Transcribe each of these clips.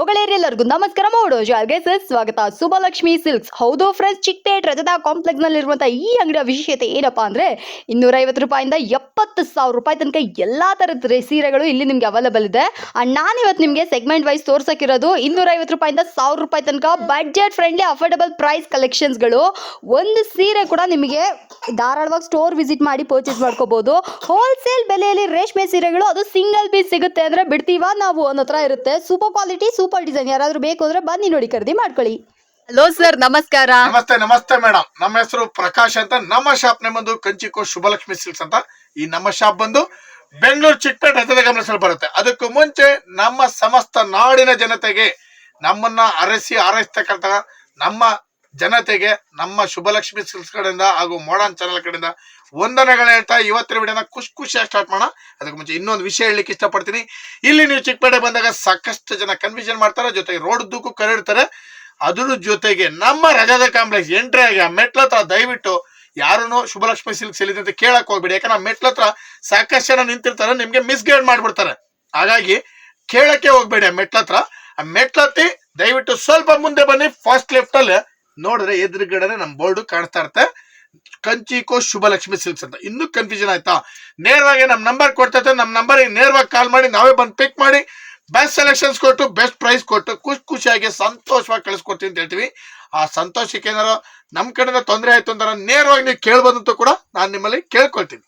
ಎಲ್ಲರಿಗೂ ನಮಸ್ಕಾರ ಮಾಡೋದು ಜಾಲ್ಗೆ ಸರ್ ಸ್ವಾಗತ, ಸುಭಲಕ್ಷ್ಮಿ ಸಿಲ್ಕ್ಸ್. ಹೌದು ಫ್ರೆಂಡ್ಸ್ ಚಿಕ್ಕಪೇಟ್ ರಜತಾ ಕಾಂಪ್ಲೆಕ್ಸ್ ನಲ್ಲಿರುವಂತಹ ಈ ಅಂಗಡಿಯ ವಿಶೇಷತೆ ಏನಪ್ಪಾ ಅಂದ್ರೆ ಇನ್ನೂರ ಐವತ್ತು ರೂಪಾಯಿಂದ ಎಪ್ಪತ್ತು ಸಾವಿರ ರೂಪಾಯಿ ತನಕ ಎಲ್ಲಾ ತರದ ಸೀರೆಗಳು ಇಲ್ಲಿ ನಿಮ್ಗೆ ಅವೈಲೇಬಲ್ ಇದೆ. ಅಂಡ್ ನಾನು ಇವತ್ತು ನಿಮಗೆ ಸೆಗ್ಮೆಂಟ್ ವೈಸ್ ತೋರ್ಸಕ್ಕಿರೋದು ಇನ್ನೂರ ಐವತ್ತು ರೂಪಾಯಿಂದ ಸಾವಿರ ರೂಪಾಯಿ ತನಕ ಬಡ್ಜೆಟ್ ಫ್ರೆಂಡ್ಲಿ ಅಫೋರ್ಡಬಲ್ ಪ್ರೈಸ್ ಕಲೆಕ್ಷನ್ಸ್ಗಳು ಒಂದು ಸೀರೆ ಕೂಡ ನಿಮಗೆ ಧಾರಾಳವಾಗಿ ಸ್ಟೋರ್ ವಿಸಿಟ್ ಮಾಡಿ ಪರ್ಚೇಸ್ ಮಾಡ್ಕೋಬಹುದು ಹೋಲ್ಸೇಲ್ ಬೆಲೆಯಲ್ಲಿ ರೇಷ್ಮೆ ಸೀರೆಗಳು, ಅದು ಸಿಂಗಲ್ ಪೀಸ್ ಸಿಗುತ್ತೆ ಅಂದ್ರೆ ಬಿಡ್ತೀವ ನಾವು ಒಂದ್ ಇರುತ್ತೆ. ಸೂಪರ್ ಕ್ವಾಲಿಟಿ ಸೂಪರ್ ಡಿಸೈನ್ ಯಾರಾದ್ರೂ ಬೇಕು ಅಂದ್ರೆ ಬನ್ನಿ ನೋಡಿ ಖರೀದಿ ಮಾಡ್ಕೊಳ್ಳಿ. ಹಲೋ ಸರ್ ನಮಸ್ಕಾರ. ನಮಸ್ತೆ ನಮಸ್ತೆ ಮೇಡಮ್ ನಮ್ಮ ಹೆಸರು ಪ್ರಕಾಶ್ ಅಂತ. ನಮ್ಮ ಶಾಪ್ ನೇಮ್ ಬಂದು ಕಂಚಿಕೋ ಶುಭಲಕ್ಷ್ಮಿ ಸಿಲ್ಸ್ ಅಂತ. ಈ ನಮ್ಮ ಶಾಪ್ ಬಂದು ಬೆಂಗಳೂರು ಚಿಕ್ಕಪೇಟೆ ರಥದ ಗಮನಿಸಲು ಬರುತ್ತೆ. ಅದಕ್ಕೂ ಮುಂಚೆ ನಮ್ಮ ಸಮಸ್ತ ನಾಡಿನ ಜನತೆಗೆ ನಮ್ಮನ್ನ ಅರಸಿ ಆರೈಸ್ತಕ್ಕಂತ ನಮ್ಮ ಜನತೆಗೆ ನಮ್ಮ ಶುಭಲಕ್ಷ್ಮಿ ಸಿಲ್ಕ್ಸ್ ಕಡೆಯಿಂದ ಹಾಗೂ ಮೋಡನ್ ಚಾನಲ್ ಕಡೆಯಿಂದ ವಂದನೆಗಳು ಹೇಳ್ತಾ ಇವತ್ತಿನ ವಿಡಿಯೋನ ಖುಷಿ ಖುಷಿಯಾಗಿ ಸ್ಟಾರ್ಟ್ ಮಾಡೋಣ. ಅದಕ್ಕೆ ಮುಂಚೆ ಇನ್ನೊಂದು ವಿಷಯ ಹೇಳಲಿಕ್ಕೆ ಇಷ್ಟಪಡ್ತೀನಿ. ಇಲ್ಲಿ ನೀವು ಚಿಕ್ಕಪೇಟೆ ಬಂದಾಗ ಸಾಕಷ್ಟು ಜನ ಕನ್ಫ್ಯೂಷನ್ ಮಾಡ್ತಾರೆ. ಜೊತೆಗೆ ರೋಡ್ ದುಕ್ಕು ಕರೆಡ್ತಾರೆ. ಅದ್ರ ಜೊತೆಗೆ ನಮ್ಮ ರಜದ ಕಾಂಪ್ಲೆಕ್ಸ್ ಎಂಟ್ರಿ ಆಗಿ ಆ ಮೆಟ್ಲ ಹತ್ರ ದಯವಿಟ್ಟು ಯಾರನ್ನು ಶುಭಲಕ್ಷ್ಮಿ ಸಿಲ್ಕ್ ಎಲ್ಲಿದೆ ಅಂತ ಕೇಳಕ್ ಹೋಗ್ಬೇಡಿ. ಯಾಕಂದ್ರೆ ಆ ಮೆಟ್ಲ ಹತ್ರ ಸಾಕಷ್ಟು ಜನ ನಿಂತಿರ್ತಾರೆ. ನಿಮ್ಗೆ ಮಿಸ್ಗೈಡ್ ಮಾಡ್ಬಿಡ್ತಾರೆ. ಹಾಗಾಗಿ ಕೇಳಕ್ಕೆ ಹೋಗ್ಬೇಡಿ ಆ ಮೆಟ್ಲ ಹತ್ರ. ಆ ಮೆಟ್ಲ ಹತ್ತಿ ದಯವಿಟ್ಟು ಸ್ವಲ್ಪ ಮುಂದೆ ಬನ್ನಿ. ಫಸ್ಟ್ ಲೆಫ್ಟ್ ಅಲ್ಲಿ ನೋಡಿದ್ರೆ ಎದುರುಗಡೆ ನಮ್ಮ ಬೋರ್ಡ್ ಕಾಣಿಸ್ತಾ ಇರುತ್ತೆ. ಕಂಚಿಕೋ ಶುಭಲಕ್ಷ್ಮಿ ಸಿಲ್ಕ್ಸ್ ಅಂತ ಇನ್ನೂ ಕನ್ಫ್ಯೂಷನ್ ಆಯ್ತಾ? ನೇರವಾಗಿ ನಮ್ಮ ನಂಬರ್ ಕೊಡ್ತೈತೆ ನಮ್ಮ ನಂಬರ್ ನೇರವಾಗಿ ಕಾಲ್ ಮಾಡಿ ನಾವೇ ಬಂದು ಪಿಕ್ ಮಾಡಿ ಬೆಸ್ಟ್ ಸೆಲೆಕ್ಷನ್ಸ್ ಕೊಟ್ಟು ಬೆಸ್ಟ್ ಪ್ರೈಸ್ ಕೊಟ್ಟು ಖುಷಿ ಖುಷಿಯಾಗಿ ಸಂತೋಷವಾಗಿ ಕಳಿಸ್ಕೊಡ್ತೀನಿ ಅಂತ ಹೇಳ್ತೀವಿ. ಆ ಸಂತೋಷಕ್ಕೆ ಏನಾರ ನಮ್ಮ ಕಡೆಯಿಂದ ತೊಂದರೆ ಆಯ್ತು ಅಂದ್ರೆ ನೇರವಾಗಿ ನೀವು ಕೇಳ್ಬೋದು ಅಂತ ಕೂಡ ನಾನು ನಿಮ್ಮಲ್ಲಿ ಕೇಳ್ಕೊಳ್ತೀನಿ.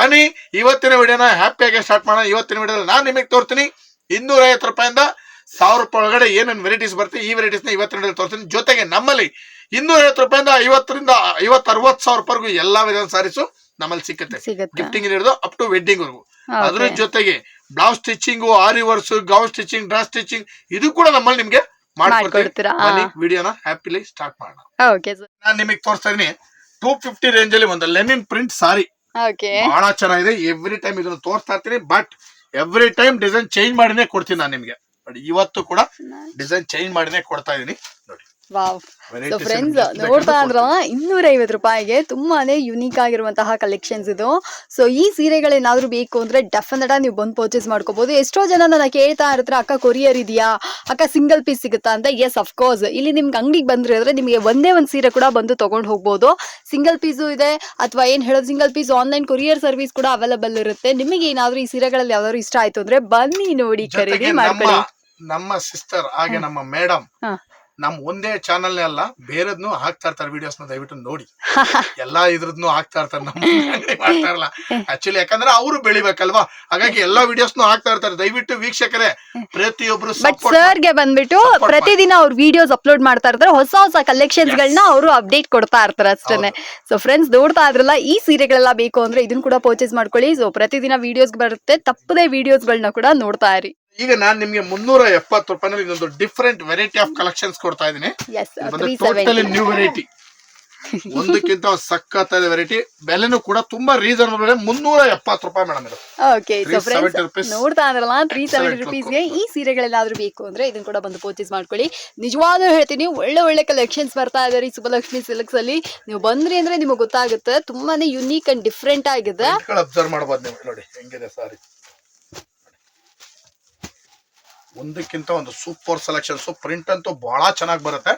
ಬನ್ನಿ ಇವತ್ತಿನ ವಿಡಿಯೋನ ಹ್ಯಾಪಿಯಾಗಿ ಸ್ಟಾರ್ಟ್ ಮಾಡೋಣ. ಇವತ್ತಿನ ವಿಡಿಯೋದಲ್ಲಿ ನಾನು ನಿಮಗೆ ತೋರ್ತೀನಿ ಇನ್ನೂರ ಐವತ್ತು ರೂಪಾಯಿಂದ ಸಾವಿರ ರೂಪಾಯಿ ಒಳಗಡೆ ಏನೇನು ವೆರೈಟೀಸ್ ಬರುತ್ತೆ ಈ ವೆರೈಟೀಸ್ನ ಇವತ್ತಿನ ವಿಡಿಯೋದಲ್ಲಿ ತೋರ್ತೀನಿ ಜೊತೆಗೆ ನಮ್ಮಲ್ಲಿ ಇನ್ನೂರ ಐವತ್ತು ರೂಪಾಯಿಂದ ಐವತ್ತರಿಂದ ಐವತ್ ಅರವತ್ ಸಾವಿರ ರೂಪಾಯಿಗೂ ಎಲ್ಲಾ ವಿಧದ ಸಾರೀಸು ನಮ್ಮಲ್ಲಿ ಸಿಕ್ಕತ್ತೆ. ಗಿಫ್ಟಿಂಗ್ ಹಿಡಿದು ಅಪ್ ಟು ವೆಡ್ಡಿಂಗ್ ವರೆಗೂ. ಅದ್ರ ಜೊತೆಗೆ blouse stitching aari works gown stitching dress stitching ಇದು ಕೂಡ ನಮ್ಮಲ್ಲಿ ನಿಮ್ಗೆ ಮಾಡ್ಕೊಡ್ತೀರಾ? ವಿಡಿಯೋನ ಹ್ಯಾಪಿಲಿ ಸ್ಟಾರ್ಟ್ ಮಾಡೋಣ. ನಾನು ನಿಮಗೆ ತೋರಿಸ್ತಾ ಇದೀನಿ ಟೂ ಫಿಫ್ಟಿ ರೇಂಜ್ ಅಲ್ಲಿ ಒಂದು ಲೆನಿನ್ ಪ್ರಿಂಟ್ ಸಾರಿ ಬಹಳ ಚೆನ್ನಾಗಿದೆ ಎವ್ರಿ ಟೈಮ್ ಇದನ್ನ ತೋರಿಸ್ತಾ ಇರ್ತೀನಿ but every time design change ಮಾಡಿನೇ ಕೊಡ್ತೀನಿ ನಾನು ನಿಮ್ಗೆ. ಬಟ್ ಇವತ್ತು ಕೂಡ ಡಿಸೈನ್ ಚೇಂಜ್ ಮಾಡಿನೇ ಕೊಡ್ತಾ ಇದೀನಿ ವಾವ್. ಸೊ ಫ್ರೆಂಡ್ಸ್ ನೋಡ್ತಾ ಅಂದ್ರ ಇನ್ನೂರ ಐವತ್ತು ರೂಪಾಯಿಗೆ ತುಂಬಾನೇ ಯುನೀಕ್ ಆಗಿರುವಂತಹ ಕಲೆಕ್ಷನ್ಸ್ ಇದು. ಸೊ ಈ ಸೀರೆಗಳೇನಾದ್ರೂ ಬೇಕು ಅಂದ್ರೆ ಡೆಫಿನೆಟ್ ನೀವು ಬಂದು ಪರ್ಚೇಸ್ ಮಾಡ್ಕೋಬಹುದು ಎಷ್ಟೋ ಜನ ನನ್ನ ಕೇಳ್ತಾ ಇರ್ತಾರೆ ಅಕ್ಕ ಕೊರಿಯರ್ ಇದೆಯಾ? ಅಕ್ಕ ಸಿಂಗಲ್ ಪೀಸ್ ಸಿಗುತ್ತಾ? ಅಂತ. ಎಸ್ ಅಫ್ಕೋರ್ಸ್ ಇಲ್ಲಿ ನಿಮ್ಗೆ ಅಂಗಡಿಗೆ ಬಂದ್ರೆ ಅಂದ್ರೆ ನಿಮಗೆ ಒಂದೇ ಒಂದು ಸೀರೆ ಕೂಡ ಬಂದು ತಗೊಂಡು ಹೋಗ್ಬೋದು. ಸಿಂಗಲ್ ಪೀಸು ಇದೆ ಅಥವಾ ಏನ್ ಹೇಳೋದು single piece online courier service ಕೂಡ ಅವೈಲಬಲ್ ಇರುತ್ತೆ. ನಿಮಗೆ ಏನಾದ್ರೂ ಈ ಸೀರೆಗಳಲ್ಲಿ ಯಾವ್ದಾದ್ರು ಇಷ್ಟ ಆಯ್ತು ಅಂದ್ರೆ ಬನ್ನಿ ನೋಡಿ ಖರೀದಿ ನಮ್ಮ ಮಾಡ್ಕೊಳ್ಳಿ. ನಮ್ಮ ಸಿಸ್ಟರ್ ಹಾಗೆ ನಮ್ಮ ಮೇಡಮ್. ನಮ್ ಒಂದೇ ಚಾನಲ್ ಅಲ್ಲ ಬೇರೆದ್ನು ಹಾಕ್ತಾ ಇರ್ತಾರೆ ವಿಡಿಯೋಸ್ ದಯವಿಟ್ಟು ನೋಡಿ. ಎಲ್ಲಾ ಇದ್ರದ್ನು ಹಾಕ್ತಾ ಇರ್ತಾರೆ ನಮ್ಮ ಮಾಡ್ತಾ ಇರಲ್ಲ. ಆಕ್ಚುಲಿ ಯಾಕಂದ್ರೆ ಅವರು ಬೆಳಿಬೇಕಲ್ವಾ? ಹಾಗಾಗಿ ಎಲ್ಲಾ ವಿಡಿಯೋಸ್ನು ಹಾಕ್ತಾ ಇರ್ತಾರೆ. ದಯವಿಟ್ಟು ವೀಕ್ಷಕರೇ ಪ್ರತಿಯೊಬ್ರು ಬಟ್ ಸರ್ ಸರ್ಗೆ ಬಂದ್ಬಿಟ್ಟು ಪ್ರತಿದಿನ ಅವ್ರ ವಿಡಿಯೋಸ್ ಅಪ್ಲೋಡ್ ಮಾಡ್ತಾ ಇರ್ತಾರೆ. ಹೊಸ ಹೊಸ ಕಲೆಕ್ಷನ್ಸ್ ಗಳನ್ನ ಅವರು ಅಪ್ಡೇಟ್ ಕೊಡ್ತಾ ಇರ್ತಾರೆ ಅಷ್ಟೇನೆ. ಸೊ ಫ್ರೆಂಡ್ಸ್ ನೋಡ್ತಾ ಇದ್ರಲ್ಲ ಈ ಸೀರೆಗಳೆಲ್ಲ ಬೇಕು ಅಂದ್ರೆ ಇದನ್ನ ಕೂಡ ಪರ್ಚೇಸ್ ಮಾಡ್ಕೊಳ್ಳಿ. ಸೊ ಪ್ರತಿದಿನ ವಿಡಿಯೋಸ್ ಬರುತ್ತೆ. ತಪ್ಪದೆ ವಿಡಿಯೋಸ್ ಗಳನ್ನ ಕೂಡ ನೋಡ್ತಾ ಇರಿ. ಈಗ ನಾನು ನಿಮಗೆ ಮುನ್ನೂರ ಎಪ್ಪತ್ತು ರೂಪಾಯಿನಲ್ಲಿ ಇದೊಂದು ಡಿಫ್ರೆಂಟ್ ವೆರೈಟಿ ಆಫ್ ಕಲೆಕ್ಷನ್ಸ್ ಕೊಡ್ತಾ ಇದು ಬಂದು ಟೋಟಲಿ ನ್ಯೂ ವೆರೈಟಿ ಒಂದಕ್ಕಿಂತ ಒಂದು ವೆರೈಟಿ ಬೆಲೆನೂ ಕೂಡ ತುಂಬಾ ರೀಸನಬಲ್ ಬೆಲೆ. ಮುನ್ನೂರ ಎಪ್ಪತ್ತು ರೂಪಾಯಿ ಮೇಡಮ್ ಇದು. ಓಕೆ ಸೊ ಫ್ರೆಂಡ್ಸ್ ನೋಡ್ತಾ ಇದ್ರಲ್ಲ ತ್ರೀ ಸೆವೆಂಟಿ 370 ರುಪೀಸ್ಗೆ ಈ ಸೀರೆಗಳೆಲ್ಲಾದ್ರೂ ಬೇಕು ಅಂದ್ರೆ ಇದನ್ನ ಕೂಡ ಬಂದು ಪರ್ಚೇಸ್ ಮಾಡ್ಕೊಳ್ಳಿ. ನಿಜವಾದ ಹೇಳ್ತೀನಿ ಒಳ್ಳೆ ಒಳ್ಳೆ ಕಲೆಕ್ಷನ್ಸ್ ಬರ್ತಾ ಇದಾರೆ ಈ ಸುಬ್ಬಲಕ್ಷ್ಮಿ ಸಿಲ್ಕ್ಸ್ ಅಲ್ಲಿ. ನೀವು ಬಂದ್ರಿ ಅಂದ್ರೆ ನಿಮಗೆ ಗೊತ್ತಾಗುತ್ತೆ ತುಂಬಾನೇ ಯುನೀಕ್ ಅಂಡ್ ಡಿಫ್ರೆಂಟ್ ಆಗಿದೆ. ಅಬ್ಸರ್ವ್ ಮಾಡಬಹುದು ನೋಡಿ ಹೆಂಗಿದೆ ಸಾರಿ. ಒಂದಕ್ಕಿಂತ ಒಂದು ಸೂಪರ್ ಸೆಲೆಕ್ಷನ್ ಸೊ ಪ್ರಿಂಟ್ ಅಂತೂ ಬಹಳ ಚೆನ್ನಾಗಿ ಬರುತ್ತೆ.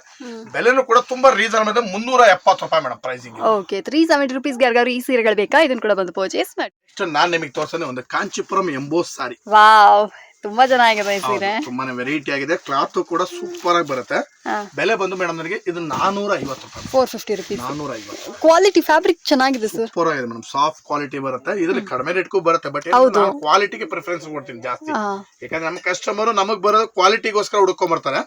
ಬೆಲೆನೂ ಕೂಡ ತುಂಬಾ ರೀಸನಬಲ್ ಇದೆ. ಮುನ್ನೂರ ಎಪ್ಪತ್ತು ರೂಪಾಯಿ madam pricing okay three seventy ರುಪೀಸ್ಗೆ ಯಾರಿಗಾದ್ರು ಈ ಸೀರೆಗಳು ಬೇಕಾ? ಇದನ್ನ ಕೂಡ ಬಂದು ಪರ್ಚೇಸ್ ಮಾಡಿ. ನಾನು ನಾನ್ ನಿಮಗೆ ತೋರ್ಸೋದು ಒಂದು ಕಾಂಚಿಪುರಂ ಎಂಬೋ ಸಾರಿ. ವಾವ್ ತುಂಬಾ ಚೆನ್ನಾಗಿದೆ ಈ ಸೀರೆ. ತುಂಬಾನೇ ವೆರೈಟಿ ಆಗಿದೆ. ಕ್ಲಾತ್ ಕೂಡ ಸೂಪರ್ ಆಗಿ ಬರುತ್ತೆ. ಬೆಲೆ ಬಂದು ಮೇಡಮ್ ನನಗೆ ಇದು ನಾನೂರ ಐವತ್ತು ರೂಪಾಯಿ. ಫೋರ್ ಫಿಫ್ಟಿ ರುಪೀಸ್ ನಾನೂರ ಐವತ್ತು ಕ್ವಾಲಿಟಿ ಫ್ಯಾಬ್ರಿಕ್ ಚೆನ್ನಾಗಿದೆ ಸರ್ ಸೂಪರ್ ಆಗಿದೆ ಮೇಡಮ್ ಸಾಫ್ಟ್ ಕ್ವಾಲಿಟಿ ಬರುತ್ತೆ. ಇದರಲ್ಲಿ ಕಡಿಮೆ ರೇಟ್ಗೂ ಬರುತ್ತೆ ಬಟ್ ಕ್ವಾಲಿಟಿಗೆ ಪ್ರಿಫರೆನ್ಸ್ ಕೊಡ್ತೀನಿ ಜಾಸ್ತಿ. ಯಾಕಂದ್ರೆ ನಮ್ಮ ಕಸ್ಟಮರ್ ನಮಗ್ ಬರೋ ಕ್ವಾಲಿಟಿಗೋಸ್ಕರ ಹುಡ್ಕೊಂಡ್ ಬರ್ತಾರೆ.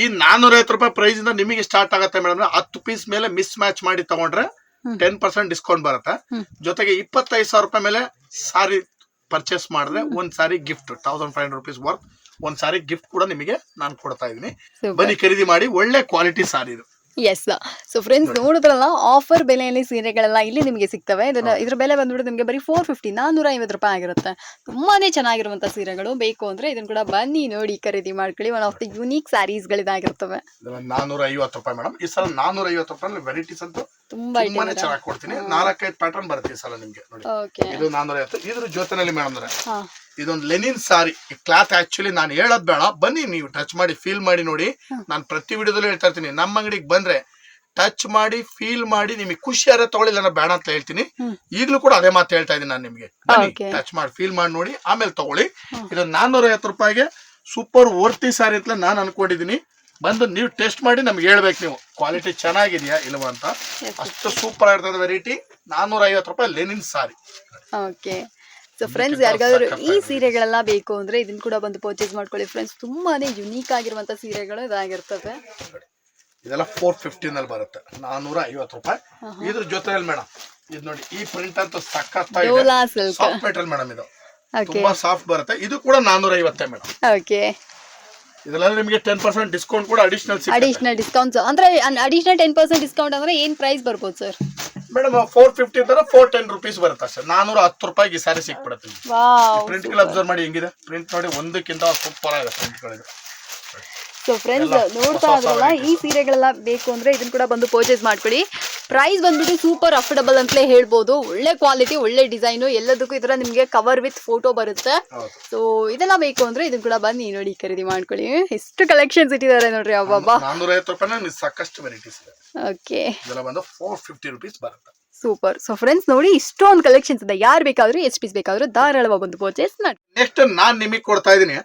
ಈ ನಾನೂರ ಐವತ್ತು ರೂಪಾಯಿ ಪ್ರೈಸ್ ಇಂದ ನಿಮಗೆ ಸ್ಟಾರ್ಟ್ ಆಗುತ್ತೆ ಮೇಡಮ್ ಹತ್ತು ಪೀಸ್ ಮೇಲೆ ಮಿಸ್ ಮ್ಯಾಚ್ ಮಾಡಿ ತಗೊಂಡ್ರೆ. ಟೆನ್ ಪರ್ಸೆಂಟ್ ಡಿಸ್ಕೌಂಟ್ ಬರುತ್ತೆ. ಜೊತೆಗೆ ಇಪ್ಪತ್ತೈದು ಸಾವಿರ ರೂಪಾಯಿ ಮೇಲೆ ಸಾರಿ ಪರ್ಚೇಸ್ ಮಾಡಿದ್ರೆ ಒಂದ್ sari gift thousand five hundred rupees worth ಒಂದ್ ಸಾರಿ ಗಿಫ್ಟ್ ಕೂಡ ನಿಮಗೆ ನಾನು ಕೊಡ್ತಾ ಇದೀನಿ ಬನ್ನಿ ಖರೀದಿ ಮಾಡಿ ಒಳ್ಳೆ ಕ್ವಾಲಿಟಿ ಸಾರಿ ಇದು. ಎಸ್ ಸೊ ಫ್ರೆಂಡ್ಸ್ ನೋಡಿದ್ರಲ್ಲ ಆಫರ್ ಬೆಲೆಯಲ್ಲಿ ಸೀರೆಗಳೆಲ್ಲ ಇಲ್ಲಿ ನಿಮಗೆ ಸಿಗ್ತವೆ. ಇದನ್ನ ಇದ್ರ ಬೆಲೆ ಬಂದ್ಬಿಟ್ಟು ನಿಮಗೆ ಬರೀ ಫೋರ್ ಫಿಫ್ಟಿ ನಾನ್ನೂರ ಐವತ್ತು ರೂಪಾಯಿ ಆಗಿರುತ್ತೆ. ತುಂಬಾನೇ ಚೆನ್ನಾಗಿರುವಂತ ಸೀರೆಗಳು. ಬೇಕು ಅಂದ್ರೆ ಇದನ್ನ ಕೂಡ ಬನ್ನಿ ನೋಡಿ ಖರೀದಿ ಮಾಡ್ಕೊಳ್ಳಿ. ಒನ್ ಆಫ್ ದ ಯುನೀಕ್ ಸ್ಯಾರೀಸ್ಗಳಿದಾಗಿರ್ತವೆ ನಾನ್ನೂರ ಐವತ್ತು ರೂಪಾಯಿ ಮೇಡಮ್ ಈ ಸಲ ನಾನ್ನೂರ ಐವತ್ತು ರೂಪಾಯಿ ವೆರೈಟೀಸ್ ಅಂತೂ ತುಂಬಾನೇ ಚೆನ್ನಾಗಿ ಕೊಡ್ತೀನಿ. ನಾಲ್ಕೈದು ಪ್ಯಾಟರ್ನ್ ಬರುತ್ತೆ ಈ ಸಲ ನಿಮ್ಗೆ ನೋಡಿ. ಓಕೆ ಇದು ನಾನೂರ ಐವತ್ತು ಇದ್ರ ಜೊತೆನಲ್ಲಿ ಮೇಡಮ್ ಅಂದ್ರೆ ಇದೊಂದು ಲೆನಿನ್ ಸಾರಿ ಈ ಕ್ಲಾತ್ ಆಕ್ಚುಲಿ ನಾನು ಹೇಳೋದ್ ಬೇಡ. ಬನ್ನಿ ನೀವು ಟಚ್ ಮಾಡಿ ಫೀಲ್ ಮಾಡಿ ನೋಡಿ. ನಾನು ಪ್ರತಿ ವಿಡಿಯೋದಲ್ಲೂ ಹೇಳ್ತಾ ಇರ್ತೀನಿ. ನಮ್ಮ ಅಂಗಡಿಗೆ ಬಂದ್ರೆ ಟಚ್ ಮಾಡಿ ಫೀಲ್ ಮಾಡಿ ನಿಮಗೆ ಖುಷಿ ಯಾರ ತಗೊಳ್ಳಿಲ್ಲ ನಾನು ಬೇಡ ಅಂತ ಹೇಳ್ತೀನಿ. ಈಗಲೂ ಕೂಡ ಅದೇ ಮಾತು ಹೇಳ್ತಾ ಇದ್ದೀನಿ ನಾನು ನಿಮಗೆ. ಟಚ್ ಮಾಡಿ ಫೀಲ್ ಮಾಡಿ ನೋಡಿ. ಆಮೇಲೆ ತಗೊಳ್ಳಿ. ಇದು ನಾನ್ನೂರ ಐವತ್ತು ರೂಪಾಯಿಗೆ ಸೂಪರ್ ವರ್ತಿ ಸಾರಿ ಅಂತ ನಾನು ಅನ್ಕೊಂಡಿದ್ದೀನಿ. ಬಂದು ನೀವು ಟೆಸ್ಟ್ ಮಾಡಿ ನಮ್ಗೆ ಹೇಳ್ಬೇಕು ನೀವು. ಕ್ವಾಲಿಟಿ ಚೆನ್ನಾಗಿದೆಯಾ ಇಲ್ವಾ ಅಂತ. ಅಷ್ಟು ಸೂಪರ್ ಆಗಿರ್ತದೆ ವೆರೈಟಿ ನಾನ್ನೂರ ಐವತ್ತು ರೂಪಾಯಿ linen sari. Okay so friends ಯಾರಿಗಾದ್ರು ಈ ಸೀರೆಗಳೆಲ್ಲ ಬೇಕು ಅಂದ್ರೆ ಇದನ್ನ ಕೂಡ ಬಂದು ಪರ್ಚೇಸ್ ಮಾಡ್ಕೊಳ್ಳಿ ಫ್ರೆಂಡ್ಸ್ ತುಂಬಾನೇ ಯುನೀಕ್ ಆಗಿರುವಂತ ಸೀರೆಗಳು ಇದಾಗಿರ್ತವೆ. ಇದೆಲ್ಲ ಫೋರ್ ಫಿಫ್ಟಿನಲ್ಲಿ ಬರುತ್ತೆ. ನಾನ್ನೂರ ಐವತ್ತು ರೂಪಾಯಿ ಇದ್ರ ಜೊತೆಯಲ್ಲಿ ಮೇಡಮ್ ಇದು ನೋಡಿ ಈ ಪ್ರಿಂಟ್ ಅಂತೂ ಸಖತ್ತಾಗಿದೆ. ಸಾಫ್ಟ್ ಮೆಟೀರಿಯಲ್ ಮೇಡಮ್ ಇದು. ತುಂಬಾ ಸಾಫ್ಟ್ ಬರುತ್ತೆ. ಇದು ಕೂಡ ನಾನ್ನೂರ ಐವತ್ತೇ ಮೇಡಮ್ ಓಕೆ ಇದೆಲ್ಲ ನಿಮಗೆ ಟೆನ್ ಪರ್ಸೆಂಟ್ ಡಿಸ್ಕೌಂಟ್ ಕೂಡ ಅಡಿಷನಲ್ ಅಡಿಷನಲ್ ಡಿಸ್ಕೌಂಟ್ಸ್ ಅಂದ್ರೆ ಅಡಿಷನಲ್ ಟೆನ್ ಪರ್ಸೆಂಟ್ ಡಿಸ್ಕೌಂಟ್ ಅಂದ್ರೆ ಏನ್ ಪ್ರೈಸ್ ಬರ್ಬೋದು ಸರ್ ಮೇಡಮ್ ಫೋರ್ ಫಿಫ್ಟಿ ತರ ಫೋರ್ ಟೆನ್ ರುಪೀಸ್ ಬರುತ್ತೆ ಸರ್ ನಾನೂರ ಹತ್ತು ರೂಪಾಯಿಗೆ ಈ ಸಾರಿ ಸಿಕ್ಬಿಡುತ್ತೆ. ಪ್ರಿಂಟ್ಗಳು ಅಬ್ಸರ್ವ್ ಮಾಡಿ ಹೆಂಗಿದೆ? ಪ್ರಿಂಟ್ ನೋಡಿ ಒಂದಕ್ಕಿಂತ ಸೂಪರ್ ಆಗಿದೆ ಪ್ರಿಂಟ್ ಗಳಿದೆ ಸೊ ಫ್ರೆಂಡ್ಸ್ ನೋಡ್ತಾ ಇದ್ರಲ್ಲ ಈ. ಸೀರೆಗಳೆಲ್ಲ ಬೇಕು ಅಂದ್ರೆ ಇದನ್ನ ಕೂಡ ಬಂದು ಪರ್ಚೇಸ್ ಮಾಡ್ಕೊಳ್ಳಿ. ಪ್ರೈಸ್ ಬಂದ್ಬಿಟ್ಟು ಸೂಪರ್ ಅಫೋರ್ಡಬಲ್ ಅಂತಲೇ ಹೇಳ್ಬೋದು. ಒಳ್ಳೆ ಕ್ವಾಲಿಟಿ ಒಳ್ಳೆ ಡಿಸೈನು ಎಲ್ಲದಕ್ಕೂ ಇದರ ನಿಮಗೆ ಕವರ್ ವಿತ್ ಫೋಟೋ ಬರುತ್ತೆ. ಸೊ ಇದೆಲ್ಲ ಬೇಕು ಅಂದ್ರೆ ಇದನ್ನ ಕೂಡ ಬನ್ನಿ ನೋಡಿ ಖರೀದಿ ಮಾಡ್ಕೊಳ್ಳಿ. ಎಷ್ಟು ಕಲೆಕ್ಷನ್ಸ್ ಇಟ್ಟಿದ್ದಾರೆ ನೋಡ್ರಿ ಅಬ್ಬಬ್ಬಾ. ನಾನೂರ ಐವತ್ತು ರೂಪಾಯಿ ನಿಮ್ಗೆ ಸಾಕಷ್ಟು ವೆರೈಟೀಸ್ ಇದೆ. ಓಕೆ ಇದೆಲ್ಲ ಬಂದು ಫೋರ್ ಫಿಫ್ಟಿ ರುಪೀಸ್ ಬರುತ್ತೆ. ಸೂಪರ್ ಸೊ ಫ್ರೆಂಡ್ಸ್ ನೋಡಿ ಇಷ್ಟೊಂದು ಕಲೆಕ್ಷನ್ಸ್ ಇದೆ. ಯಾರು ಬೇಕಾದ್ರೂ ಎಷ್ಟು ಪೀಸ್ ಬೇಕಾದ್ರೂ ಧಾರಾಳವಾಗಿ ಬಂದು ಪರ್ಚೇಸ್ ಮಾಡಿ. ನೆಕ್ಸ್ಟ್ ನಾನು ನಿಮಗೆ ಕೊಡ್ತಾ ಇದ್ದೀನಿ.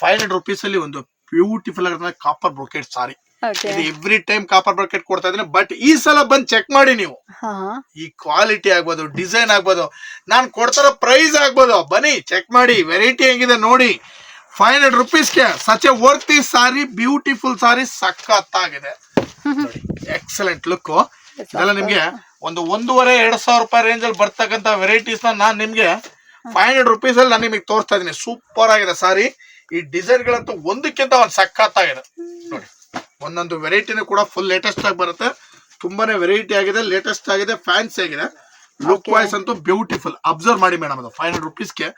ಫೈವ್ ಹಂಡ್ರೆಡ್ ರುಪೀಸ್ ಅಲ್ಲಿ ಒಂದು ಬ್ಯೂಟಿಫುಲ್ ಆಗಿರೋ ಕಾಪರ್ ಬ್ರೋಕೆಟ್ ಸಾರಿ ಇದು ಎವ್ರಿ ಟೈಮ್ ಕಾಪರ್ ಮಾರ್ಕೆಟ್ ಕೊಡ್ತಾ ಇದ್ರೆ ಬಟ್ ಈ ಸಲ ಬಂದ್ ಚೆಕ್ ಮಾಡಿ ನೀವು. ಈ ಕ್ವಾಲಿಟಿ ಆಗ್ಬೋದು ಡಿಸೈನ್ ಆಗ್ಬೋದು. ನಾನು ಕೊಡ್ತಾರ ಪ್ರೈಸ್ ಆಗ್ಬೋದು. ಬನ್ನಿ ಚೆಕ್ ಮಾಡಿ. ವೆರೈಟಿ ಹೆಂಗಿದೆ ನೋಡಿ. ಫೈವ್ ಹಂಡ್ರೆಡ್ ರುಪೀಸ್ಗೆ ಸಚ್ ಎ ಈ ಸಾರಿ ಬ್ಯೂಟಿಫುಲ್ ಸಾರಿ ಸಖತ್ತಾಗಿದೆ. ಎಕ್ಸಲೆಂಟ್ ಲುಕ್ ಇದೆಲ್ಲ ನಿಮ್ಗೆ ಒಂದು ಒಂದೂವರೆ ಎರಡ್ ಸಾವಿರ ರೂಪಾಯಿ ರೇಂಜ್ ಅಲ್ಲಿ ಬರ್ತಕ್ಕಂತ ವೆರೈಟೀಸ್ ನಾನು ನಿಮ್ಗೆ ಫೈವ್ ಹಂಡ್ರೆಡ್ ರುಪೀಸ್ ಅಲ್ಲಿ ನಾನು ನಿಮಗೆ ತೋರಿಸ್ತಾ ಇದೀನಿ ಸೂಪರ್ ಆಗಿದೆ ಸಾರಿ ಈ ಡಿಸೈನ್ ಗಳಂತೂ ಒಂದಕ್ಕಿಂತ ಒಂದು ಸಖತ್ತಾಗಿದೆ. ನೋಡಿ. ಒಂದೊಂದು ವೆರೈಟಿನೂ ಕೂಡ ಫುಲ್ ಲೇಟೆಸ್ಟ್ ಆಗಿ ಬರುತ್ತೆ. ತುಂಬಾನೇ ವೆರೈಟಿ ಆಗಿದೆ ಲೇಟೆಸ್ಟ್ ಆಗಿದೆ ಫ್ಯಾನ್ಸಿ ಆಗಿದೆ. ಲುಕ್. ವೈಸ್ ಅಂತೂ ಬ್ಯೂಟಿಫುಲ್ ಅಬ್ಸರ್ವ್ ಮಾಡಿ ಮೇಡಮ್ ಅದು ಫೈವ್ ಹಂಡ್ರೆಡ್ ರುಪೀಸ್ಗೆ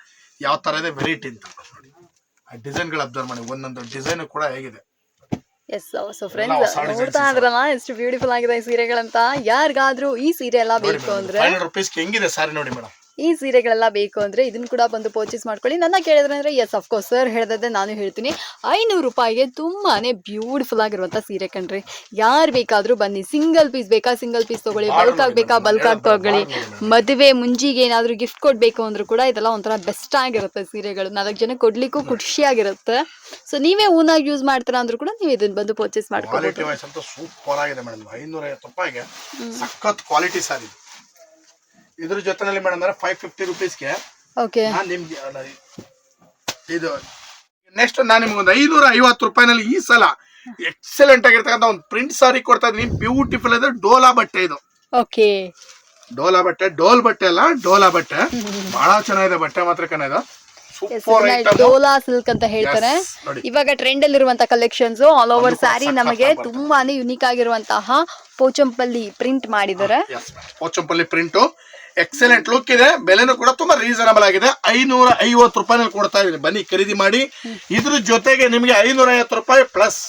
ಯಾವ ತರ ಇದೆ ವೆರೈಟಿ ಅಂತ. ನೋಡಿ. ಆ ಡಿಸೈನ್ಗಳು ಅಬ್ಸರ್ವ್ ಮಾಡಿ ಒಂದೊಂದು ಡಿಸೈನ್ ಕೂಡ ಹೇಗಿದೆ. ಎಸ್ ಸೊ ಫ್ರೆಂಡ್ಸ್ ನೋಡ್ತಾ ಇದ್ರಲ್ಲ ಎಷ್ಟು ಬ್ಯೂಟಿಫುಲ್ ಆಗಿದೆ ಈ ಸೀರೆಗಳಂತ. ಯಾರಿಗಾದ್ರೂ ಈ ಸೀರೆ ಎಲ್ಲ ಬೇಕು ಅಂದ್ರೆ ಹೆಂಗಿದೆ ಸಾರಿ ನೋಡಿ ಮೇಡಮ್ ಈ ಸೀರೆಗಳೆಲ್ಲ ಬೇಕು ಅಂದರೆ ಇದನ್ನ ಕೂಡ ಬಂದು ಪರ್ಚೇಸ್ ಮಾಡ್ಕೊಳ್ಳಿ. ನನ್ನ ಕೇಳಿದ್ರೆ ಅಂದರೆ ಎಸ್ ಅಫ್ಕೋರ್ಸ್ ಸರ್ ಹೇಳ್ದದ್ದೆ ನಾನು ಹೇಳ್ತೀನಿ. ಐನೂರು ರೂಪಾಯಿಗೆ ತುಂಬಾನೇ ಬ್ಯೂಟಿಫುಲ್ ಆಗಿರುವಂಥ ಸೀರೆ ಕಣ್ರಿ. ಯಾರು ಬೇಕಾದರೂ ಬನ್ನಿ. ಸಿಂಗಲ್ ಪೀಸ್ ಬೇಕಾ ಸಿಂಗಲ್ ಪೀಸ್ ತಗೊಳ್ಳಿ. ಬಲ್ಕ್ ಆಗಬೇಕಾ ಬಲ್ಕ್ ಆಗಿ ತೊಗೊಳ್ಳಿ. ಮದುವೆ ಮುಂಜಿಗೆ ಏನಾದರೂ ಗಿಫ್ಟ್ ಕೊಡಬೇಕು ಅಂದರೂ ಕೂಡ ಇದೆಲ್ಲ ಒಂಥರ ಬೆಸ್ಟ್ ಆಗಿರುತ್ತೆ ಸೀರೆಗಳು. ನಾಲ್ಕು ಜನ ಕೊಡಲಿಕ್ಕೂ ಖುಷಿಯಾಗಿರುತ್ತೆ ಸೊ ನೀವೇ ಊನಾಗಿ ಯೂಸ್ ಮಾಡ್ತೀರಾ ಅಂದರೂ ಕೂಡ ನೀವು ಇದನ್ನ ಬಂದು ಪರ್ಚೇಸ್ ಮಾಡ್ಕೊಳ್ಳಿ ಸೂಪರ್ ಆಗಿದೆ ಮೇಡಮ್ ಐನೂರ ರೂಪಾಯಿಗೆ ಸಖತ್ ಕ್ವಾಲಿಟಿ ಸಾರಿ ಇದ್ರ ಜೊತೆನಲ್ಲಿ ಮೇಡಮ್ ಅಂದ್ರೆ ಫೈವ್ ಫಿಫ್ಟಿ ರುಪೀಸ್ಗೆ ಓಕೆ ನಾನು ನಿಮ್ಗೆ ಅಲ್ಲ, ಇದು ನೆಕ್ಸ್ಟ್ ನಾನು ನಿಮ್ಗೆ ಒಂದು ಐನೂರ ಐವತ್ತು ರೂಪಾಯಿನಲ್ಲಿ ಈ ಸಲ ಎಕ್ಸಲೆಂಟ್ ಆಗಿರ್ತಕ್ಕಂಥ ಒಂದು ಪ್ರಿಂಟ್ ಸಾರಿ ಕೊಡ್ತಾ ಇದ್ದೀನಿ. ಬ್ಯೂಟಿಫುಲ್ ಇದೆ ಡೋಲಾ ಬಟ್ಟೆ ಇದು. ಓಕೆ ಡೋಲಾ ಬಟ್ಟೆ ಡೋಲ್ ಬಟ್ಟೆ ಅಲ್ಲ ಡೋಲಾ ಬಟ್ಟೆ. ಬಹಳ ಚೆನ್ನಾಗಿದೆ ಬಟ್ಟೆ ಮಾತ್ರ ಕಣ ಇದು. ಡೋಲಾ ಸಿಲ್ಕ್ ಅಂತ ಹೇಳ್ತಾರೆ. ಇವಾಗ ಟ್ರೆಂಡ್ ಅಲ್ಲಿ ಇರುವಂತಹ ಕಲೆಕ್ಷನ್ಸ್ ಆಲ್ ಓವರ್ ಸ್ಯಾರಿ ನಮಗೆ ತುಂಬಾನೇ ಯುನಿಕ್ ಆಗಿರುವಂತಹ ಪೋಚಂಪಲ್ಲಿ ಪ್ರಿಂಟ್ ಮಾಡಿದ್ದಾರೆ. ಪೋಚಂಪಲ್ಲಿ ಪ್ರಿಂಟು ಎಕ್ಸಲೆಂಟ್ ಲುಕ್ ಇದೆ. ಬೆಲೆನೂ ಕೂಡ ತುಂಬಾ ರೀಸನಬಲ್ ಆಗಿದೆ. ಐನೂರ ಐವತ್ತು ರೂಪಾಯಿನಲ್ಲಿ ಕೊಡ್ತಾ ಇದೀನಿ ಬನ್ನಿ ಖರೀದಿ ಮಾಡಿ. ಇದ್ರ ಜೊತೆಗೆ ನಿಮಗೆ ಐನೂರ ಐವತ್ತು ರೂಪಾಯಿ ಪ್ಲಸ್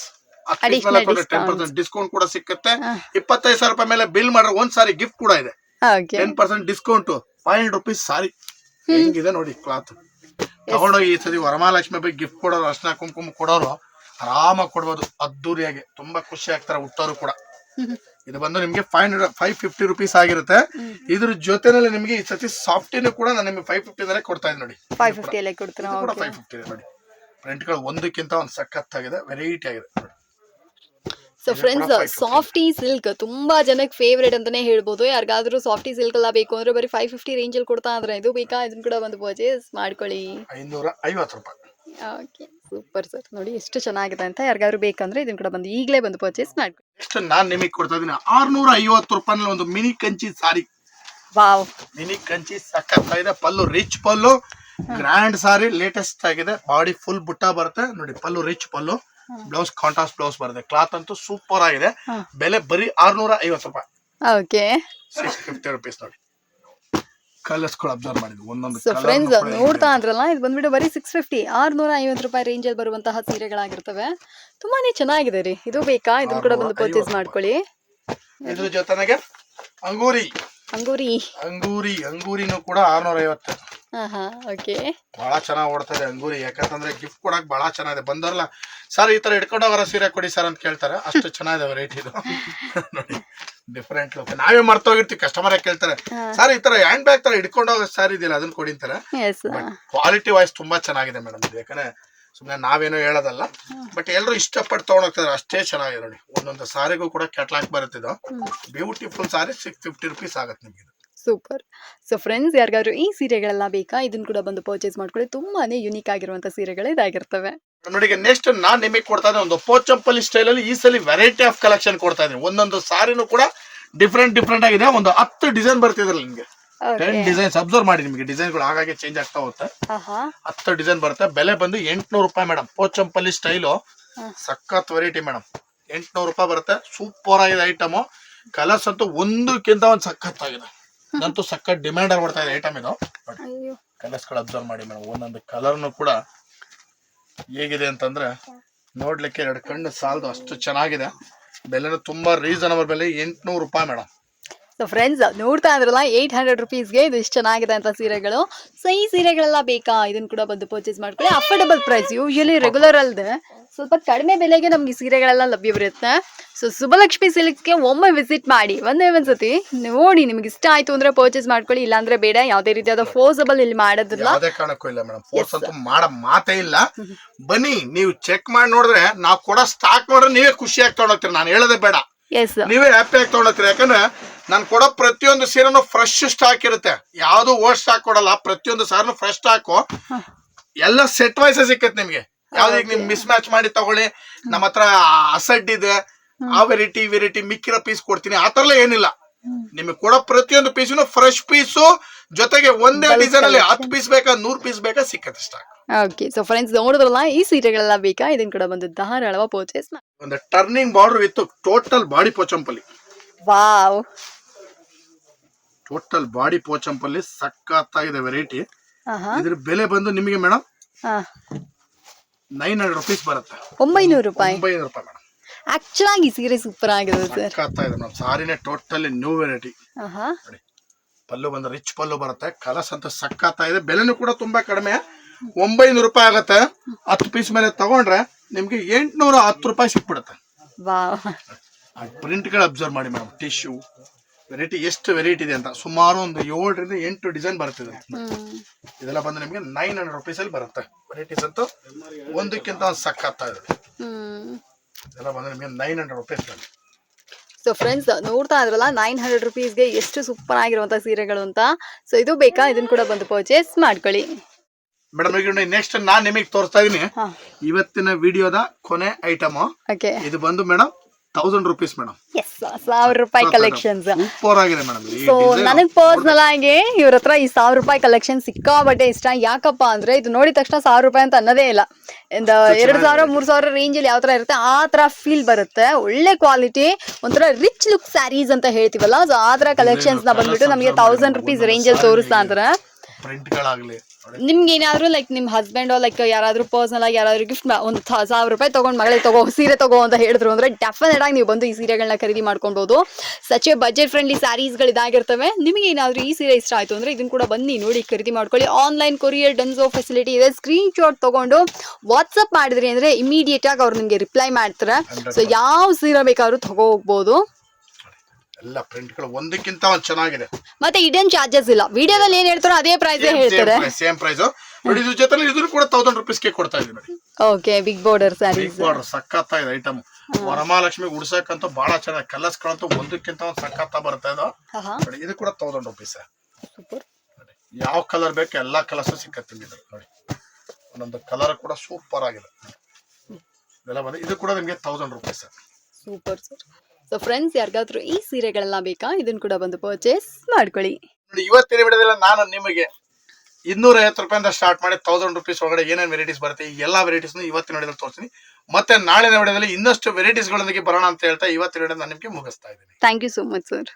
ಟೆನ್. ಪರ್ಸೆಂಟ್ ಡಿಸ್ಕೌಂಟ್ ಕೂಡ ಸಿಕ್ಕುತ್ತೆ. ಇಪ್ಪತ್ತೈದು ಸಾವಿರ ರೂಪಾಯಿ ಮೇಲೆ ಬಿಲ್ ಮಾಡ್ರೆ ಒಂದ್ ಸಾರಿ ಗಿಫ್ಟ್ ಕೂಡ ಇದೆ. Ten percent discount five hundred rupees sari. ಹೆಂಗಿದೆ ನೋಡಿ ಕ್ಲಾತ್ ತಗೊಂಡೋಗಿ ಈ ಸರಿ ವರಮಹಾಲಕ್ಷ್ಮಿ ಬಗ್ಗೆ ಗಿಫ್ಟ್ ಕೊಡೋರು ಅರ್ಶನ ಕುಂಕುಮ ಕೊಡೋರು ಆರಾಮಾಗಿ ಕೊಡ್ಬೋದು. ಅದ್ದೂರಿಯಾಗಿ. ತುಂಬಾ ಖುಷಿ ಆಗ್ತಾರೆ ಹುಟ್ಟೋರು ಕೂಡ. ಇದು ಬಂದು ನಿಮಗೆ five hundred five fifty rupees ಆಗಿರುತ್ತೆ. ಇದ್ರ ಜೊತೆನಲ್ಲಿ ನಿಮಗೆ ಈ ಸತಿ ಸಾಫ್ಟಿನೂ ಕೂಡ ನಾನು ನಿಮಗೆ ಫೈವ್ ಫಿಫ್ಟಿನಲ್ಲೇ ಕೊಡ್ತಾ ಇದ್ದೀನಿ ನೋಡಿ. ಫೈವ್ ಫಿಫ್ಟಿ ಅಲ್ಲೇ ಕೊಡ್ತೀನಿ ಇದು ಕೂಡ ಫೈವ್ ಫಿಫ್ಟಿ ನೋಡಿ. ಪ್ರಿಂಟ್ಗಳು ಒಂದಕ್ಕಿಂತ ಒಂದು ಸಖತ್ತಾಗಿದೆ ವೆರೈಟಿ ಆಗಿದೆ ನೋಡಿ. ಸೊ ಫ್ರೆಂಡ್ಸ್ ಸಾಫ್ಟಿ ಸಿಲ್ಕ್ ತುಂಬಾ ಜನಕ್ಕೆ ಫೇವ್ರೇಟ್ ಅಂತಾನೆ ಹೇಳ್ಬೋದು. ಯಾರಿಗಾದ್ರೂ ಸಾಫ್ಟಿ ಸಿಲ್ಕ್ ಎಲ್ಲ ಬೇಕು ಅಂದ್ರೆ ಬರೀ ಫೈವ್ ಫಿಫ್ಟಿ ರೇಂಜ್ ಅಲ್ಲಿ ಕೊಡ್ತಾ ಇದ್ರೆ ಇದು ಬೇಕಾ? ಇದನ್ನ ಕೂಡ ಒಂದು ಪರ್ಚೇಸ್ ಮಾಡ್ಕೊಳ್ಳಿ. ಐನೂರ ಐವತ್ತು ರೂಪಾಯಿ. ಓಕೆ ಸೂಪರ್ ಸರ್ ನೋಡಿ ಎಷ್ಟು ಚೆನ್ನಾಗಿದೆ ಅಂತ ಯಾರಿಗಾದ್ರೂ ಬೇಕಂದ್ರೆ ಇದನ್ನ ಕೂಡ ಬಂದು ಈಗಲೇ ಬಂದು ಪರ್ಚೇಸ್ ಮಾಡ್ಕೊಳ್ಳಿ ಎಷ್ಟು ನಾನು ನಿಮಗೆ ಕೊಡ್ತಾ ಇದ್ದೀನಿ. ಆರ್ನೂರ ಐವತ್ತು ರೂಪಾಯಿನಲ್ಲಿ ಒಂದು mini Kanchi sari. Wow. Mini Kanchi ಸಖತ್ತಾಗಿದೆ. Pallu rich pallu. Grand sari latest ಆಗಿದೆ. ಬಾಡಿ ಫುಲ್ ಬುಟ್ಟ ಬರುತ್ತೆ. ನೋಡಿ pallu rich pallu. Blouse contrast blouse ಬರುತ್ತೆ. ಕ್ಲಾತ್ ಅಂತೂ ಸೂಪರ್ ಆಗಿದೆ. ಬೆಲೆ ಬರೀ ಆರ್ನೂರ ಐವತ್ತು ರೂಪಾಯಿ. ಓಕೆ ಸಿಕ್ಸ್ ಫಿಫ್ಟಿ ರುಪೀಸ್ ನೋಡಿ. ಕಲರ್ಸ್ ಅಬ್ಸರ್ವ್ ಮಾಡಿದ್ವಿ. ಒಂದೊಂದು ಸೊ ಫ್ರೆಂಡ್ಸ್ ನೋಡ್ತಾ ಅಂದ್ರಲ್ಲ ಇದು ಬಂದ್ಬಿಟ್ಟು ಬರೀ ಸಿಕ್ಸ್ ಫಿಫ್ಟಿ ಆರ್ನೂರ ಐವತ್ತು ರೂಪಾಯಿ ರೇಂಜಲ್ಲಿ ಬರುವಂತಹ ಸೀರೆಗಳಾಗಿರ್ತವೆ. ತುಂಬಾನೇ ಚೆನ್ನಾಗಿದೆ ರೀ. ಇದು ಬೇಕಾ? ಇದನ್ನ ಕೂಡ ಬಂದು ಪರ್ಚೇಸ್ ಮಾಡ್ಕೊಳ್ಳಿ. ಇದ್ರ ಜೊತೆಗೆ ಅಂಗೂರಿ. ಅಂಗೂರಿ. ಅಂಗೂರಿ ಅಂಗೂರಿನೂ ಕೂಡ ಆರ್ನೂರ ಐವತ್ತು ಓಕೆ. ಬಹಳ ಚೆನ್ನಾಗಿ ಓಡ್ತಾ ಇದೆ ಅಂಗೂರಿ. ಯಾಕಂತಂದ್ರೆ ಗಿಫ್ಟ್ ಕೊಡಕ್ ಬಹಳ ಚೆನ್ನಾಗಿದೆ. ಬಂದವ್ರಲ್ಲ ಸರ್ ಈ ತರ ಇಟ್ಕೊಂಡು ಹೋಗೋರ ಸೀರೆ ಕೊಡಿ ಸರ್ ಅಂತ ಕೇಳ್ತಾರೆ. ಅಷ್ಟು ಚೆನ್ನಾಗಿದೆ ವೆರೈಟಿ ಇದು. ನೋಡಿ. ಡಿಫ್ರೆಂಟ್ ಲುಕ್ ನಾವೇ ಮರ್ತೋಗಿರ್ತೀವಿ ಕಸ್ಟಮರ್ ಕೇಳ್ತಾರೆ. ಸರ್ ಈ ತರ ಹ್ಯಾಂಡ್ ಬ್ಯಾಗ್ ತರ ಇಟ್ಕೊಂಡು ಹೋಗೋ ಸರ್ ಇದೆಯಲ್ಲ ಅದನ್ನ ಕೊಡಿ ಅಂತಾರೆ. ಎಸ್ ಕ್ವಾಲಿಟಿ ವೈಸ್ ತುಂಬಾ ಚೆನ್ನಾಗಿದೆ ಮೇಡಮ್ ಇದು. ಯಾಕಂದ್ರೆ ಸುಮ್ಮನೆ ನಾವೇನೋ ಹೇಳೋದಲ್ಲ. ಬಟ್ ಎಲ್ಲರೂ ಇಷ್ಟಪಟ್ಟು ತಗೊಂಡೋಗ್ತಾರೆ ಅಷ್ಟೇ ಚೆನ್ನಾಗಿದೆ ನೋಡಿ. ಒಂದೊಂದು ಸಾರಿಗೂ ಕೂಡ ಕ್ಯಾಟ್ಲಾಕ್ ಬರುತ್ತಿದ್ದು. Beautiful sari six fifty rupees ಆಗುತ್ತೆ ನಿಮಗೆ ಸೂಪರ್. ಸೊ ಫ್ರೆಂಡ್ಸ್ ಯಾರಿಗಾದ್ರು ಈ ಸೀರೆಗಳೆಲ್ಲ ಬೇಕಾ? ಇದನ್ನ ಕೂಡ ಬಂದು ಪರ್ಚೇಸ್ ಮಾಡ್ಕೊಳ್ಳಿ. ತುಂಬಾನೇ ಯುನಿಕ್ ಆಗಿರುವಂತ ಸೀರೆಗಳು ಇದಾಗಿರ್ತವೆ. ನೋಡಿ ನೆಕ್ಸ್ಟ್ ನಾನು ನಿಮಗೆ ಕೊಡ್ತಾ ಇದ್ದೀನಿ ಒಂದು ಪೋಚಂಪಲ್ಲಿ ಸ್ಟೈಲ್ ಅಲ್ಲಿ ಈ ಸಲ ವೆರೈಟಿ ಆಫ್ ಕಲೆಕ್ಷನ್ ಕೊಡ್ತಾ ಇದ್ದೀನಿ. ಒಂದೊಂದು ಸಾರಿನೂ ಕೂಡ ಡಿಫ್ರೆಂಟ್ ಡಿಫ್ರೆಂಟ್ ಆಗಿದೆ. ಒಂದು ಹತ್ತು ಡಿಸೈನ್ ಬರ್ತಿದ್ರಲ್ಲ ನಿಮಗೆ. ಟೆನ್ ಡಿಸೈನ್ಸ್ ಅಬ್ಸರ್ವ್ ಮಾಡಿ ನಿಮಗೆ. ಡಿಸೈನ್ಗಳು ಹಾಗಾಗಿ ಚೇಂಜ್ ಆಗ್ತಾ ಹೋಗುತ್ತೆ. ಹತ್ತು ಡಿಸೈನ್ ಬರುತ್ತೆ. ಬೆಲೆ ಬಂದು ಎಂಟ್ನೂರು ರೂಪಾಯಿ ಮೇಡಮ್ ಪೋಚಂಪಲ್ಲಿ ಸ್ಟೈಲು. ಸಖತ್ ವೆರೈಟಿ ಮೇಡಮ್ ಎಂಟ್ನೂರು ರೂಪಾಯಿ ಬರುತ್ತೆ. ಸೂಪರ್ ಆಗಿದೆ ಐಟಮು ಕಲರ್ಸ್ ಅಂತೂ ಒಂದಕ್ಕಿಂತ ಒಂದು ಸಖತ್ ನಂತೂ ಸಖತ್ ಡಿಮ್ಯಾಂಡ್ ಆಗ್ಬಿಡ್ತಾ ಇದೆ ಐಟಮ್ ಇದು. ಕಲರ್ಸ್ ಕಲರ್ಸ್ಗಳು ಅಬ್ಸರ್ವ್ ಮಾಡಿ ಮೇಡಮ್ ಒಂದೊಂದು ಕಲರ್ನು ಕೂಡ ಹೇಗಿದೆ ಅಂತಂದ್ರೆ ನೋಡ್ಲಿಕ್ಕೆ ಎರಡು ಕಣ್ಣು ಸಾಲದು ಅಷ್ಟು ಚೆನ್ನಾಗಿದೆ. ಬೆಲೆನೂ ತುಂಬಾ ರೀಸನಬಲ್ ಬೆಲೆ ಎಂಟ್ನೂರು ರೂಪಾಯಿ ಮೇಡಮ್. ಸೊ ಫ್ರೆಂಡ್ಸ್ ನೋಡ್ತಾ ಇದ್ರಲ್ಲ ಏಯ್ಟ್ ಹಂಡ್ರೆಡ್ ರುಪೀಸ್ಗೆ ಇದು ಇಷ್ಟು ಚೆನ್ನಾಗಿದೆ ಅಂತ ಸೀರೆಗಳು. ಸೊ ಈ ಸೀರೆಗಳೆಲ್ಲ ಬೇಕಾ? ಇದನ್ನ ಕೂಡ ಬಂದು ಪರ್ಚೇಸ್ ಮಾಡ್ಕೊಳ್ಳಿ. ಅಫೋರ್ಡಬಲ್ ಪ್ರೈಸ್ ಯೂಶಲಿ ರೆಗ್ಯುಲರ್ ಅಲ್ಲದೆ ಸ್ವಲ್ಪ ಕಡಿಮೆ ಬೆಲೆಗೆ ನಮ್ಗೆ ಈ ಸೀರೆಗಳೆಲ್ಲ ಲಭ್ಯವಿರುತ್ತೆ. ಸೊ ಸುಬಲಕ್ಷ್ಮಿ ಸಿಲ್ಕ್ಸ್ಗೆ ಒಮ್ಮೆ ವಿಸಿಟ್ ಮಾಡಿ ಒಂದೇ ಒಂದ್ಸತಿ ನೋಡಿ ನಿಮ್ಗೆ ಇಷ್ಟ ಆಯ್ತು ಅಂದ್ರೆ ಪರ್ಚೇಸ್ ಮಾಡ್ಕೊಳ್ಳಿ ಇಲ್ಲಾಂದ್ರೆ ಬೇಡ ಯಾವುದೇ ರೀತಿಯಾದ ಫೋರ್ಸಬಲ್ ಇಲ್ಲಿ ಮಾಡೋದಿಲ್ಲ. ಯಾವುದೇ ಕಾರಣಕ್ಕೂ ಇಲ್ಲ ಮೇಡಮ್ ಫೋರ್ಸ್ ಅಂತೂ ಮಾಡ ಮಾತೇ ಇಲ್ಲ. ಬನ್ನಿ ನೀವು ಚೆಕ್ ಮಾಡಿ ನೋಡಿದ್ರೆ ನಾವು ಕೊಡೋ ಸ್ಟಾಕ್ ಮಾಡಿದ್ರೆ ನೀವೇ ಖುಷಿಯಾಗಿ ತಗೊಂಡೋಗ್ತೀರಿ. ನಾನು ಹೇಳೋದೇ ಬೇಡ. ಎಸ್ ನೀವೇ ಹ್ಯಾಪಿ ಆಗಿ ತಗೊಂಡೋಗ್ತೀರಿ. ಯಾಕಂದ್ರೆ ನಾನು ಕೊಡೋ ಪ್ರತಿಯೊಂದು ಸೀರೆನು ಫ್ರೆಶ್ ಸ್ಟಾಕ್ ಇರುತ್ತೆ. ಯಾವುದು ಓಲ್ಡ್ ಸ್ಟಾಕ್ ಕೊಡಲ್ಲ ಪ್ರತಿಯೊಂದು ಸಾರನು ಫ್ರೆಶ್ ಸ್ಟಾಕು ಎಲ್ಲ ಸೆಟ್ ವೈಸ್ ಸಿಕ್ಕತ್ತೆ ನಿಮ್ಗೆ. ಯಾವ್ದು ಈಗ ನಿಮ್ ಮಿಸ್ ಮ್ಯಾಚ್ ಮಾಡಿ ತಗೊಳ್ಳಿ. ನಮ್ಮ ಹತ್ರ ಅಸಡ್ ಇದೆ. ಆ ವೆರೈಟಿ ವೆರೈಟಿ ಮಿಕ್ಕಿರೋ ಪೀಸ್ ಕೊಡ್ತೀನಿ. ಆ ಏನಿಲ್ಲ. ನಿಮಗೆ ಕೊಡೋ ಪ್ರತಿಯೊಂದು ಪೀಸ್ನು ಫ್ರೆಶ್ ಪೀಸು ಜೊತೆಗೆ ಒಂದೇ ಡಿಸೈನ್ ಅಲ್ಲಿ. ಹತ್ತು ಪೀಸ್ ಬೇಕಾ ನೂರ್ ಪೀಸ್ ಬೇಕಾ ಸಿಕ್ಕತ್ತೆ ಸ್ಟಾಕ್ ಓಕೆ ಸೊ ಫ್ರೆಂಡ್ಸ್ ನೋಡಿದ್ರಲ್ಲ ಈ ಸೀರೆಗಳೆಲ್ಲ ಬೇಕಾ? ಇದನ್ನ ಕೂಡ ಬಂದು ಧಾರಾಳವ ಪರ್ಚೇಸ್ ಒಂದು ಟರ್ನಿಂಗ್ ಬಾರ್ಡರ್ ಇತ್ತು. Total body Pochampally wow total body Pochampally ಸಖತ್ತಾಗಿದೆ ವೆರೈಟಿ ಇದ್ರ ಬೆಲೆ ಬಂದು ನಿಮಗೆ ಮೇಡಮ್ ನೈನ್ ಹಂಡ್ರೆಡ್ ರುಪೀಸ್ ಬರುತ್ತೆ. ಒಂಬೈನೂರು ರೂಪಾಯಿ? ಒಂಬೈನೂರು ರೂಪಾಯಿ ಮೇಡಮ್. ಆಕ್ಚುಲ್ ಆಗಿ ಸೀರೆ ಸೂಪರ್ ಆಗಿದೆ ಸರ್ ಸಖತ್ತಾ ಇದೆ ಮೇಡಮ್. ಸಾರಿನೇ ಟೋಟಲಿ ನ್ಯೂ ವೆರೈಟಿ ಆಹಾ. ನೋಡಿ ಪಲ್ಲು ಬಂದ್ರೆ ರಿಚ್ ಪಲ್ಲು ಬರುತ್ತೆ. ಕಲರ್ಸ್ ಅಂತ ಸಖತ್ತಾ ಇದೆ. ಬೆಲೆನೂ ಕೂಡ ತುಂಬಾ ಕಡಿಮೆ. ಒಂಬೈನೂರು ರೂಪಾಯಿ ಆಗುತ್ತೆ. ಹತ್ತು ಪೀಸ್ ಮೇಲೆ ತಗೊಂಡ್ರೆ ನಿಮ್ಗೆ ಎಂಟ್ನೂರ ಹತ್ತು ರೂಪಾಯಿ ಸಿಕ್ಬಿಡುತ್ತೆ. ವಾವ್. ಆ ಪ್ರಿಂಟ್ಗಳು ಅಬ್ಸರ್ವ್ ಮಾಡಿ ಮೇಡಮ್. ಟಿಶ್ಯೂ ವೆರೈಟಿ ಎಷ್ಟು ವೆರೈಟಿ ಇದೆ ಅಂತ. ಸುಮಾರು ಒಂದು ಏಳರಿಂದ ಎಂಟು ಡಿಸೈನ್ ಬರ್ತದೆ ಇದೆಲ್ಲ ಬಂದು ನಿಮಗೆ ನೈನ್ ಹಂಡ್ರೆಡ್ ರುಪೀಸ್ ಅಲ್ಲಿ ಬರುತ್ತೆ. ವೆರೈಟಿಸ್ ಅಂತೂ ಒಂದಕ್ಕಿಂತ ಒಂದು ಸಕ್ಕತ್ತಾ ಇದೆ ಇದೆಲ್ಲ ಬಂದು ನಿಮಗೆ nine hundred rupees so friends ನೋಡ್ತಾ ಇದ್ರಲ್ಲ ನೈನ್ ಹಂಡ್ರೆಡ್ ರುಪೀಸ್ಗೆ ಎಷ್ಟು ಸೂಪರ್ ಆಗಿರುವಂಥ ಸೀರೆಗಳು ಅಂತ. ಸೊ ಇದು ಬೇಕಾ? ಇದನ್ನ ಕೂಡ ಬಂದು ಪರ್ಚೇಸ್ ಮಾಡ್ಕೊಳ್ಳಿ. ಮೇಡಮ್ ಈಗ ನೆಕ್ಸ್ಟ್ ನಾನ್ ನಿಮಗೆ ತೋರಿಸ್ತಾ ಇದೀನಿ ಇವತ್ತಿನ ವಿಡಿಯೋದ ಕೊನೆ ಐಟಮ್ ಓಕೆ ಇದು ಬಂದು ಮೇಡಮ್ ತೌಸಂಡ್ ರುಪೀಸ್ ಮೇಡಮ್ ಸಾವಿರ ರೂಪಾಯಿ ಕಲೆಕ್ಷನ್ಸ್ ಸೂಪರ್ ಆಗಿದೆ ಮೇಡಮ್ ಸೊ ನನಗೆ ಪರ್ಸ್ನಲ್ ಆಗಿ ಇವ್ರ ಹತ್ರ ಈ ಸಾವಿರ ರೂಪಾಯಿ ಕಲೆಕ್ಷನ್ ಸಿಕ್ಕಾಬಟ್ಟೆ ಇಷ್ಟ? ಯಾಕಪ್ಪ ಅಂದ್ರೆ ಇದು ನೋಡಿದ ತಕ್ಷಣ ಸಾವಿರ ರೂಪಾಯಿ ಅಂತ ಅನ್ನೋದೇ ಇಲ್ಲ. ಎರಡ್ ಸಾವಿರ ಮೂರು ಸಾವಿರ ರೇಂಜ್ ಅಲ್ಲಿ ಯಾವ ತರ ಇರುತ್ತೆ ಆ ತರ ಫೀಲ್ ಬರುತ್ತೆ. ಒಳ್ಳೆ ಕ್ವಾಲಿಟಿ ಒಂಥರ ರಿಚ್ ಲುಕ್ ಸ್ಯಾರೀಸ್ ಅಂತ ಹೇಳ್ತೀವಲ್ಲ ಸೊ ಆ ತರ ಕಲೆಕ್ಷನ್ಸ್ನ ಬಂದ್ಬಿಟ್ಟು ನಮಗೆ ತೌಸಂಡ್ ರುಪೀಸ್ ರೇಂಜ್ ಅಲ್ಲಿ ತೋರಿಸ್ತಾ ಅಂತಾರೆ. ಪ್ರಿಂಟ್ ಗಳಾಗ್ಲಿ ನೋಡಿ ನಿಮ್ಗೆ ಏನಾದ್ರು ಲೈಕ್ ನಿಮ್ ಹಸ್ಬೆಂಡ್ ಲೈಕ್ ಯಾರಾದ್ರೂ ಪರ್ಸನಲ್ ಆಗಿ ಯಾರಾದ್ರೂ ಗಿಫ್ಟ್ ಒಂದು ಸಾವಿರ ರೂಪಾಯಿ ತಗೊಂಡ್ ಮಗಳಿಗೆ ತಗೋ ಸೀರೆ ತಗೋ ಅಂತ ಹೇಳಿದ್ರು ಅಂದ್ರೆ ಡೆಫಿನೆಟ್ ಆಗಿ ನೀವು ಬಂದು ಈ ಸೀರೆಗಳನ್ನ ಖರೀದಿ ಮಾಡ್ಕೊಬಹುದು ಸಚ್ ಬಜೆಟ್ ಫ್ರೆಂಡ್ಲಿ ಸ್ಯಾರೀಸ್ಗಳು ಇದಾಗಿರ್ತವೆ. ನಿಮಗೆ ಏನಾದ್ರು ಈ ಸೀರೆ ಇಷ್ಟ ಆಯ್ತು ಅಂದ್ರೆ ಇದನ್ನ ಕೂಡ ಬನ್ನಿ ನೋಡಿ ಖರೀದಿ ಮಾಡ್ಕೊಳ್ಳಿ. ಆನ್ಲೈನ್ ಕೊರಿಯರ್ ಡನ್ಸೋ ಫೆಸಿಲಿಟಿ ಇದೆ. ಸ್ಕ್ರೀನ್ ಶಾಟ್ ತಗೊಂಡು ವಾಟ್ಸಪ್ ಮಾಡಿದ್ರಿ ಅಂದ್ರೆ ಇಮಿಡಿಯೇಟ್ ಆಗಿ ಅವ್ರು ನಿಮಗೆ ರಿಪ್ಲೈ ಮಾಡ್ತಾರೆ. ಸೊ ಯಾವ ಸೀರೆ ಬೇಕಾದ್ರೂ ತಗೋ ಹೋಗ್ಬೋದು ಎಲ್ಲ ಪ್ರಿಂಟ್ಗಳು ಒಂದಕ್ಕಿಂತ ಒಂದು ಚೆನ್ನಾಗಿದೆ. ಮತ್ತೆ ಇಡನ್ ಚಾರ್ಜಸ್ ಇಲ್ಲ. ವಿಡಿಯೋದಲ್ಲಿ ಏನ್ ಹೇಳ್ತಾರೋ ಅದೇ ಪ್ರೈಸ್ ಹೇಳ್ತಾರೆ. ಸೇಮ್ ಪ್ರೈಸ್ ನೋಡಿ ಇದ್ರ ಜೊತೆ ಇದನ್ನು ಕೂಡ ತೌಸಂಡ್ ರುಪೀಸ್ಗೆ ಕೊಡ್ತಾ ಇದೀವಿ ನೋಡಿ. Okay big border big border ಸಖತ್ತ ಇದೆ ಐಟಮ್ ವರಮಹಾಲಕ್ಷ್ಮಿ ಉಡ್ಸಕ್ಕಂತ ಬಹಳ ಚೆನ್ನಾಗಿ ಕಲರ್ಸ್ ಗಳಂತೂ ಒಂದಕ್ಕಿಂತ ಒಂದು ಸಖತ್ತ ಬರ್ತಾ ಇದೆ. ನೋಡಿ ಇದು ಕೂಡ ತೌಸಂಡ್ ರುಪೀಸ್ ಸೂಪರ್ ಯಾವ ಕಲರ್ ಬೇಕು ಎಲ್ಲಾ ಕಲರ್ಸ್ ಸಿಕ್ಕತ್ತೆ ನೋಡಿ ಒಂದೊಂದು ಕಲರ್ ಕೂಡ ಸೂಪರ್ ಆಗಿದೆ. ಇದೆಲ್ಲ ಬಂದು ಇದು ಕೂಡ ನಿಮಗೆ thousand rupees super sir so friends ಯಾರಿಗಾದ್ರೂ ಈ ಸೀರೆಗಳೆಲ್ಲ ಬೇಕಾ? ಇದನ್ನ ಕೂಡ ಬಂದು ಪರ್ಚೇಸ್ ಮಾಡ್ಕೊಳ್ಳಿ. ನೋಡಿ ಇವತ್ತಿನ ವಿಡಿಯೋದಲ್ಲಿ ನಾನು ನಿಮಗೆ ಇನ್ನೂರ ಐವತ್ತು ರೂಪಾಯಿಂದ ಸ್ಟಾರ್ಟ್ ಮಾಡಿ ತೌಸಂಡ್ ರುಪೀಸ್ ಒಳಗಡೆ ಏನೇನು ವೆರೈಟೀಸ್ ಬರುತ್ತೆ ಈ ಎಲ್ಲ ವೆರೈಟೀಸ್ನ ಇವತ್ತಿನ ವಿಡಿಯೋದಲ್ಲಿ ತೋರಿಸ್ತೀನಿ. ಮತ್ತೆ ನಾಳಿನ ವಿಡಿಯೋದಲ್ಲಿ ಇನ್ನಷ್ಟು ವೆರೈಟೀಸ್ಗಳೊಂದಿಗೆ ಬರೋಣ ಅಂತ ಹೇಳ್ತಾ ಇವತ್ತಿನ ವಿಡಿಯೋ ನಾನು ನಿಮಗೆ ಮುಗಿಸ್ತಾ ಇದ್ದೀನಿ. Thank you so much sir